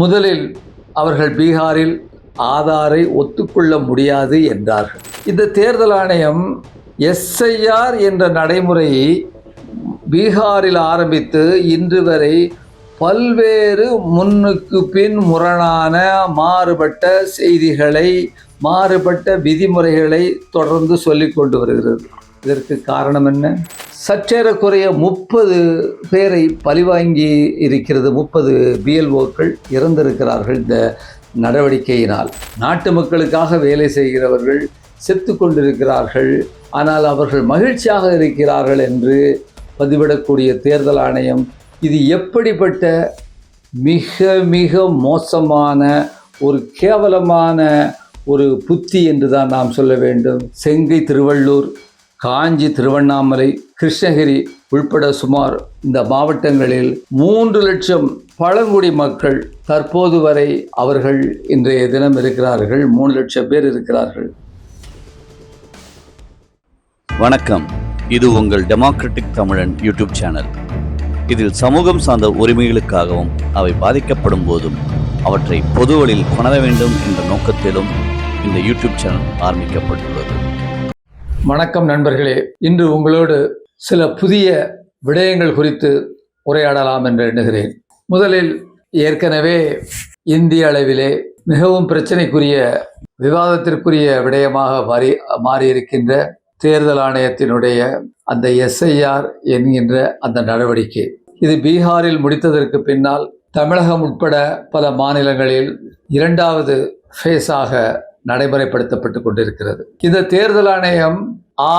முதலில் அவர்கள் பீகாரில் ஆதாரை ஒத்துக்கொள்ள முடியாது என்றார்கள். இந்த தேர்தல் ஆணையம் எஸ்ஐஆர் என்ற நடைமுறையை பீகாரில் ஆரம்பித்து இன்று வரை பல்வேறு முன்னுக்கு பின் முரணான மாறுபட்ட செய்திகளை மாறுபட்ட விதிமுறைகளை தொடர்ந்து சொல்லிக் கொண்டு வருகிறது. இதற்கு காரணம் என்ன? சற்றேறக்குறைய முப்பது பேரை பழிவாங்கி இருக்கிறது. முப்பது பிஎல்ஓக்கள் இறந்திருக்கிறார்கள் இந்த நடவடிக்கையினால். நாட்டு மக்களுக்காக வேலை செய்கிறவர்கள் செத்து கொண்டிருக்கிறார்கள். ஆனால் அவர்கள் மகிழ்ச்சியாக இருக்கிறார்கள் என்று பதிவிடக்கூடிய தேர்தல் ஆணையம் இது எப்படிப்பட்ட மிக மிக மோசமான ஒரு கேவலமான ஒரு புத்தி என்று தான் நாம் சொல்ல வேண்டும். செங்கை திருவள்ளூர் காஞ்சி திருவண்ணாமலை கிருஷ்ணகிரி உள்பட சுமார் இந்த மாவட்டங்களில் மூன்று லட்சம் பழங்குடி மக்கள் தற்போது வரை அவர்கள் இன்றைய தினம் இருக்கிறார்கள். மூணு லட்சம் பேர் இருக்கிறார்கள். வணக்கம். இது உங்கள் டெமோக்ராட்டிக் தமிழன் யூடியூப் சேனல் இதில் சமூகம் சார்ந்த உரிமைகளுக்காகவும் அவை பாதிக்கப்படும் போதும் அவற்றை பொதுவழியில் கொணர வேண்டும் என்ற நோக்கத்திலும் இந்த யூடியூப் சேனல் ஆரம்பிக்கப்பட்டுள்ளது. வணக்கம் நண்பர்களே. இன்று உங்களோடு சில புதிய விடயங்கள் குறித்து உரையாடலாம் என்று எண்ணுகிறேன். முதலில் ஏற்கனவே இந்திய அளவிலே மிகவும் பிரச்சனைக்குரிய விவாதத்திற்குரிய விடயமாக மாறி மாறியிருக்கின்ற தேர்தல் ஆணையத்தினுடைய அந்த எஸ்ஐஆர் என்கின்ற அந்த நடவடிக்கை. இது பீகாரில் முடித்ததற்கு பின்னால் தமிழகம் உட்பட பல மாநிலங்களில் இரண்டாவது ஃபேஸாக நடைமுறைப்படுத்தப்பட்டு கொண்டிருக்கிறது. இந்த தேர்தல் ஆணையம்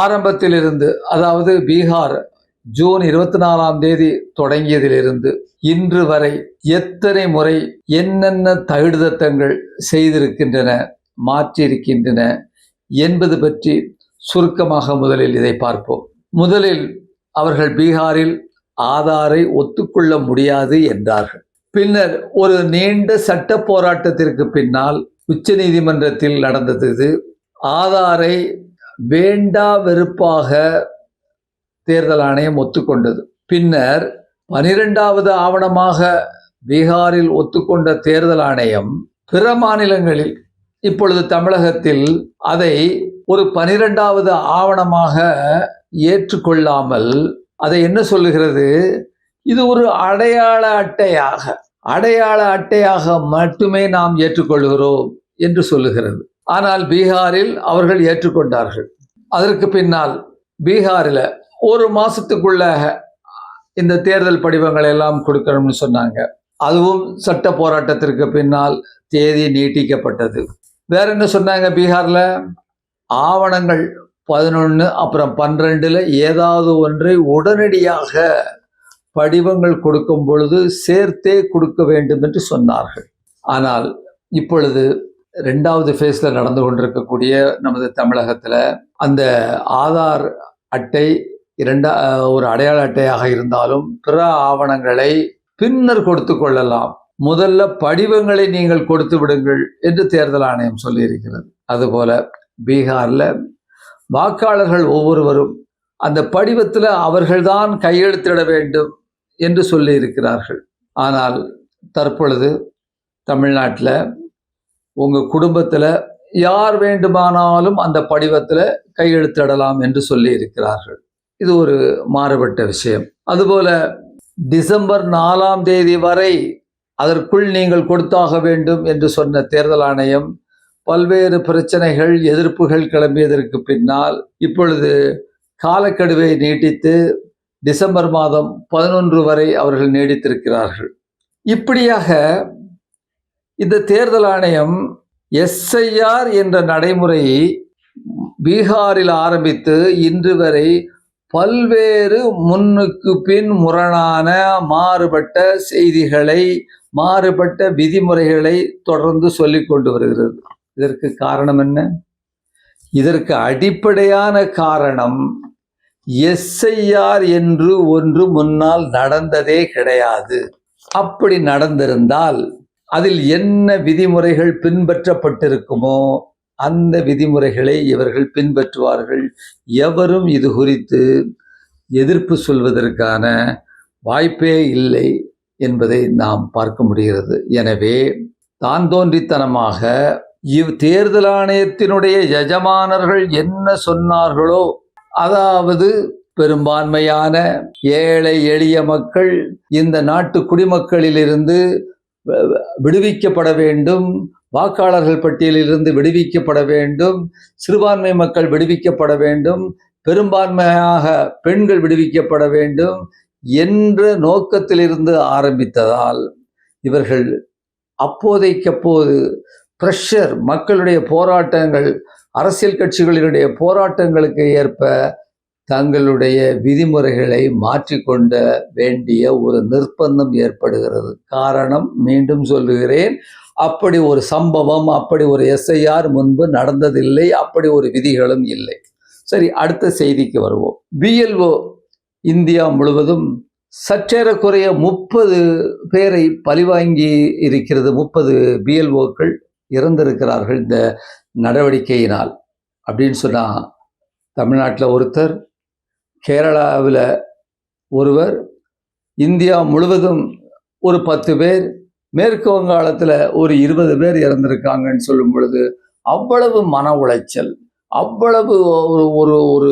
ஆரம்பத்திலிருந்து அதாவது பீகார் ஜூன் இருபத்தி நாலாம் தேதி தொடங்கியதிலிருந்து இன்று வரை எத்தனை முறை என்னென்ன தகுடுதத்தங்கள் செய்திருக்கின்றன மாற்றியிருக்கின்றன என்பது பற்றி சுருக்கமாக முதலில் இதை பார்ப்போம். முதலில் அவர்கள் பீகாரில் ஆதாரை ஒத்துக்கொள்ள முடியாது என்றார்கள். பின்னர் ஒரு நீண்ட சட்ட போராட்டத்திற்கு பின்னால் உச்ச நீதிமன்றத்தில் நடந்தது. இது ஆதாரை வேண்டா வெறுப்பாக தேர்தல் ஆணையம் ஒத்துக்கொண்டது. பின்னர் பனிரெண்டாவது ஆவணமாக பீகாரில் ஒத்துக்கொண்ட தேர்தல் ஆணையம் பிற மாநிலங்களில் இப்பொழுது தமிழகத்தில் அதை ஒரு பனிரெண்டாவது ஆவணமாக ஏற்றுக்கொள்ளாமல் அதை என்ன சொல்லுகிறது? இது ஒரு அடையாள அட்டையாக அடையாள அட்டையாக மட்டுமே நாம் ஏற்றுக்கொள்கிறோம் என்று சொல்லுகிறது. ஆனால் பீகாரில் அவர்கள் ஏற்றுக்கொண்டார்கள். அதற்கு பின்னால் பீகாரில் ஒரு மாசத்துக்குள்ள இந்த தேர்தல் படிவங்களை எல்லாம் கொடுக்கணும்னு சொன்னாங்க. அதுவும் சட்ட போராட்டத்திற்கு பின்னால் தேதி நீட்டிக்கப்பட்டது. வேற என்ன சொன்னாங்க பீகாரில்? ஆவணங்கள் பதினொன்று அப்புறம் பன்னிரெண்டில் ஏதாவது ஒன்றை உடனடியாக படிவங்கள் கொடுக்கும் பொழுது சேர்த்தே கொடுக்க வேண்டும் என்று சொன்னார்கள். ஆனால் இப்பொழுது ரெண்டாவது ஃபேஸில் நடந்து கொண்டிருக்கக்கூடிய நமது தமிழகத்தில் அந்த ஆதார் அட்டை இரண்டா ஒரு அடையாள அட்டையாக இருந்தாலும் பிற ஆவணங்களை பின்னர் கொடுத்து கொள்ளலாம். முதல்ல படிவங்களை நீங்கள் கொடுத்து விடுங்கள் என்று தேர்தல் ஆணையம் சொல்லியிருக்கிறது. அதுபோல பீகாரில் வாக்காளர்கள் ஒவ்வொருவரும் அந்த படிவத்தில் அவர்கள்தான் கையெழுத்திட வேண்டும் என்று சொல்லியிருக்கிறார்கள். ஆனால் தற்பொழுது தமிழ்நாட்டில் உங்கள் குடும்பத்தில் யார் வேண்டுமானாலும் அந்த படிவத்தில் கையெழுத்திடலாம் என்று சொல்லியிருக்கிறார்கள். இது ஒரு மாறுபட்ட விஷயம். அதுபோல டிசம்பர் நாலாம் தேதி வரை அதற்குள் நீங்கள் கொடுத்தாக வேண்டும் என்று சொன்ன தேர்தல் ஆணையம் பல்வேறு பிரச்சனைகள் எதிர்ப்புகள் கிளம்பியதற்கு பின்னால் இப்பொழுது காலக்கெடுவை நீட்டித்து டிசம்பர் மாதம் பதினொன்று வரை அவர்கள் நீடித்திருக்கிறார்கள். இப்படியாக இந்த தேர்தல் ஆணையம் எஸ்ஐஆர் என்ற நடைமுறையை பீகாரில் ஆரம்பித்து இன்று வரை பல்வேறு முன்னுக்கு பின் முரணான மாறுபட்ட செய்திகளை மாறுபட்ட விதிமுறைகளை தொடர்ந்து சொல்லி கொண்டு வருகிறது. இதற்கு காரணம் என்ன? இதற்கு அடிப்படையான காரணம் எஸ்ஐஆர் என்று ஒன்று முன்னால் நடந்ததே கிடையாது. அப்படி நடந்திருந்தால் அதில் என்ன விதிமுறைகள் பின்பற்றப்பட்டிருக்குமோ அந்த விதிமுறைகளை இவர்கள் பின்பற்றுவார்கள். எவரும் இது குறித்து எதிர்ப்பு சொல்வதற்கான வாய்ப்பே இல்லை என்பதை நாம் பார்க்க முடிகிறது. எனவே தான் தோன்றித்தனமாக இவ் தேர்தல் ஆணையத்தினுடைய எஜமானர்கள் என்ன சொன்னார்களோ அதாவது பெரும்பான்மையான ஏழை எளிய மக்கள் இந்த நாட்டு குடிமக்களிலிருந்து விடுவிக்கப்பட வேண்டும். வாக்காளர்கள் பட்டியலிலிருந்து விடுவிக்கப்பட வேண்டும். சிறுபான்மை மக்கள் விடுவிக்கப்பட வேண்டும். பெரும்பான்மையாக பெண்கள் விடுவிக்கப்பட வேண்டும் என்ற நோக்கத்திலிருந்து ஆரம்பித்ததால் இவர்கள் அப்போதைக்கப்போது ப்ரெஷர் மக்களுடைய போராட்டங்கள் அரசியல் கட்சிகளினுடைய போராட்டங்களுக்கு ஏற்ப தங்களுடைய விதிமுறைகளை மாற்றிக்கொண்ட வேண்டிய ஒரு நிர்பந்தம் ஏற்படுகிறது. காரணம் மீண்டும் சொல்லுகிறேன். அப்படி ஒரு சம்பவம் அப்படி ஒரு எஸ்ஐஆர் முன்பு நடந்ததில்லை அப்படி ஒரு விதிகளும் இல்லை. சரி அடுத்த செய்திக்கு வருவோம். பிஎல்ஓ இந்தியா முழுவதும் சற்றேறக்குறைய முப்பது பேரை பழிவாங்கி இருக்கிறது முப்பது பிஎல்ஓக்கள் இறந்திருக்கிறார்கள். இந்த நடவடிக்கையினால் அப்படின்னு சொன்னால் தமிழ்நாட்டில் ஒருத்தர் கேரளாவில் ஒருவர் இந்தியா முழுவதும் ஒரு பத்து பேர் மேற்கு வங்காளத்தில் ஒரு இருபது பேர் இறந்துருக்காங்கன்னு சொல்லும் பொழுது அவ்வளவு மன உளைச்சல் அவ்வளவு ஒரு ஒரு ஒரு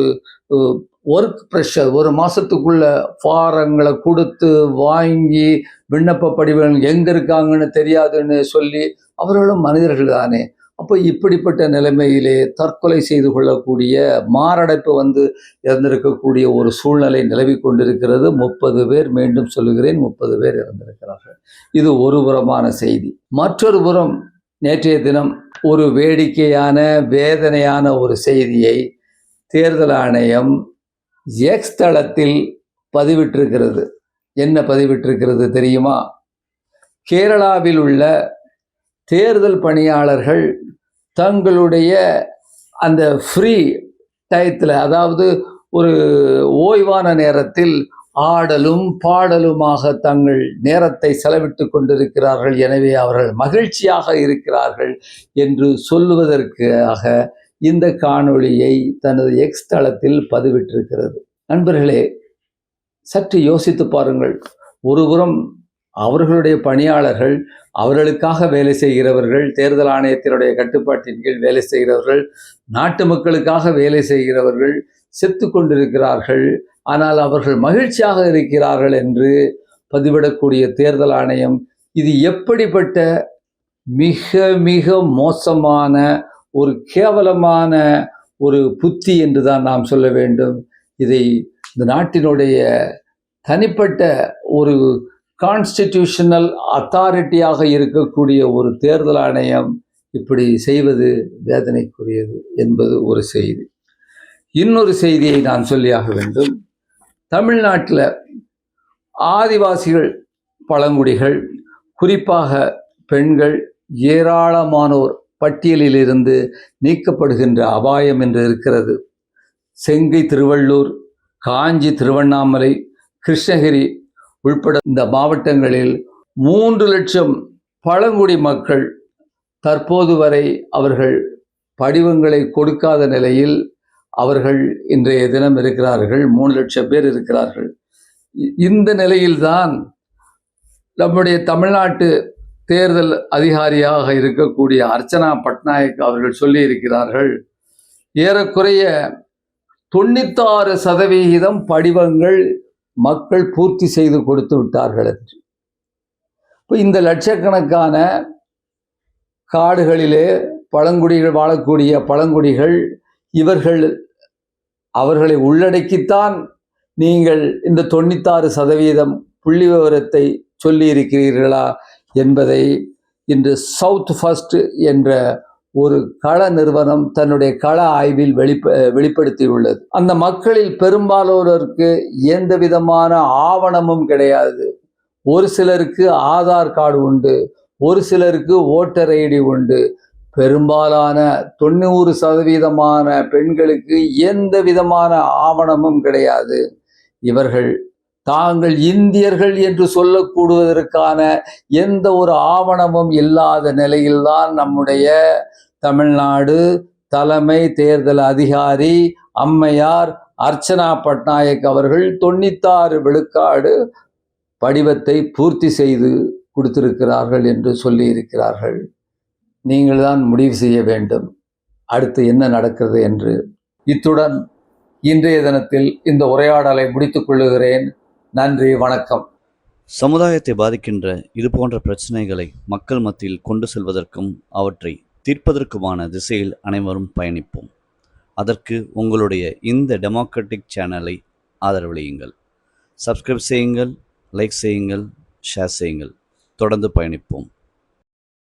ஒர்க் ப்ரெஷர் ஒரு மாதத்துக்குள்ள ஃபாரங்களை கொடுத்து வாங்கி விண்ணப்ப படிவங்கள் எங்கே இருக்காங்கன்னு தெரியாதுன்னு சொல்லி அவர்களும் மனிதர்கள் தானே. அப்போ இப்படிப்பட்ட நிலைமையிலே தற்கொலை செய்து கொள்ளக்கூடிய மாரடைப்பு வந்து இறந்திருக்கக்கூடிய ஒரு சூழ்நிலை நிலவி கொண்டிருக்கிறது. முப்பது பேர் மீண்டும் சொல்லுகிறேன் முப்பது பேர் இறந்திருக்கிறார்கள். இது ஒரு புறமான செய்தி. மற்றொரு புறம் நேற்றைய தினம் ஒரு வேடிக்கையான வேதனையான ஒரு செய்தியை தேர்தல் ஆணையம் எக்ஸ் தளத்தில் பதிவிட்டிருக்கிறது. என்ன பதிவிட்டிருக்கிறது தெரியுமா? கேரளாவில் உள்ள தேர்தல் பணியாளர்கள் தங்களுடைய அந்த ஃப்ரீ டயத்தில் அதாவது ஒரு ஓய்வான நேரத்தில் ஆடலும் பாடலுமாக தங்கள் நேரத்தை செலவிட்டு கொண்டிருக்கிறார்கள். எனவே அவர்கள் மகிழ்ச்சியாக இருக்கிறார்கள் என்று சொல்லுவதற்காக இந்த காணொளியை தனது எக்ஸ் தளத்தில் பதிவிட்டிருக்கிறது. நண்பர்களே சற்று யோசித்து பாருங்கள். ஒருபுறம் அவர்களுடைய பணியாளர்கள் அவர்களுக்காக வேலை செய்கிறவர்கள் தேர்தல் ஆணையத்தினுடைய கட்டுப்பாட்டின் கீழ் வேலை செய்கிறவர்கள் நாட்டு மக்களுக்காக வேலை செய்கிறவர்கள் செத்து கொண்டிருக்கிறார்கள். ஆனால் அவர்கள் மகிழ்ச்சியாக இருக்கிறார்கள் என்று பதிவிடக்கூடிய தேர்தல் ஆணையம் இது எப்படிப்பட்ட மிக மிக மோசமான ஒரு கேவலமான ஒரு புத்தி என்று தான் நாம் சொல்ல வேண்டும். இதை இந்த நாட்டினுடைய தனிப்பட்ட ஒரு கான்ஸ்டிடியூஷனல் அத்தாரிட்டியாக இருக்கக்கூடிய ஒரு தேர்தல் ஆணையம் இப்படி செய்வது வேதனைக்குரியது என்பது ஒரு செய்தி. இன்னொரு செய்தியை நான் சொல்லியாக வேண்டும். தமிழ்நாட்டில் ஆதிவாசிகள் பழங்குடிகள் குறிப்பாக பெண்கள் ஏராளமானோர் பட்டியலிலிருந்து நீக்கப்படுகின்ற அபாயம் என்று இருக்கிறது. செங்கை திருவள்ளூர் காஞ்சி திருவண்ணாமலை கிருஷ்ணகிரி உள்பட இந்த மாவட்டங்களில் மூன்று லட்சம் பழங்குடி மக்கள் தற்போது வரை அவர்கள் படிவங்களை கொடுக்காத நிலையில் அவர்கள் இன்றைய தினம் இருக்கிறார்கள். மூணு லட்சம் பேர் இருக்கிறார்கள். இ- இந்த நிலையில்தான் நம்முடைய தமிழ்நாட்டு தேர்தல் அதிகாரியாக இருக்கக்கூடிய அர்ச்சனா பட்நாயக் அவர்கள் சொல்லி இருக்கிறார்கள் ஏறக்குறைய தொண்ணூத்தாறு சதவிகிதம் படிவங்கள் மக்கள் பூர்த்தி செய்து கொடுத்து விட்டார்கள் என்று. இப்போ இந்த லட்சக்கணக்கான காடுகளிலே பழங்குடிகள் வாழக்கூடிய பழங்குடிகள் இவர்கள் அவர்களை உள்ளடக்கித்தான் நீங்கள் இந்த தொண்ணூத்தாறு சதவீதம் புள்ளி விவரத்தை சொல்லியிருக்கிறீர்களா என்பதை இன்று சவுத் ஃபர்ஸ்ட் என்ற ஒரு கள நிறுவனம் தன்னுடைய கள ஆய்வில் வெளிப்ப வெளிப்படுத்தியுள்ளது. அந்த மக்களில் பெரும்பாலோருக்கு எந்த விதமான ஆவணமும் கிடையாது. ஒரு சிலருக்கு ஆதார் கார்டு உண்டு ஒரு சிலருக்கு ஓட்டர் ஐடி உண்டு. பெரும்பாலான தொண்ணூறு சதவீதமான பெண்களுக்கு எந்த விதமான ஆவணமும் கிடையாது. இவர்கள் தாங்கள் இந்தியர்கள் என்று சொல்லக்கூடுவதற்கான எந்த ஒரு ஆவணமும் இல்லாத நிலையில்தான் நம்முடைய தமிழ்நாடு தலைமை தேர்தல் அதிகாரி அம்மையார் அர்ச்சனா பட்நாயக் அவர்கள் தொண்ணூத்தாறு விழுக்காடு படிவத்தை பூர்த்தி செய்து கொடுத்திருக்கிறார்கள் என்று சொல்லியிருக்கிறார்கள். நீங்கள் தான் முடிவு செய்ய வேண்டும். அடுத்து என்ன நடக்கிறது என்று. இத்துடன் இன்றைய தினத்தில் இந்த உரையாடலை முடித்துக் கொள்ளுகிறேன். நன்றி வணக்கம். சமுதாயத்தை பாதிக்கின்ற இது போன்ற பிரச்சனைகளை மக்கள் மத்தியில் கொண்டு செல்வதற்கும் அவற்றை தீர்ப்பதற்குமான திசையில் அனைவரும் பயணிப்போம். அதற்கு உங்களுடைய இந்த டெமோக்ராட்டிக் சேனலை ஆதரவளியுங்கள் சப்ஸ்கிரைப் செய்யுங்கள் லைக் செய்யுங்கள் ஷேர் செய்யுங்கள். தொடர்ந்து பயணிப்போம்.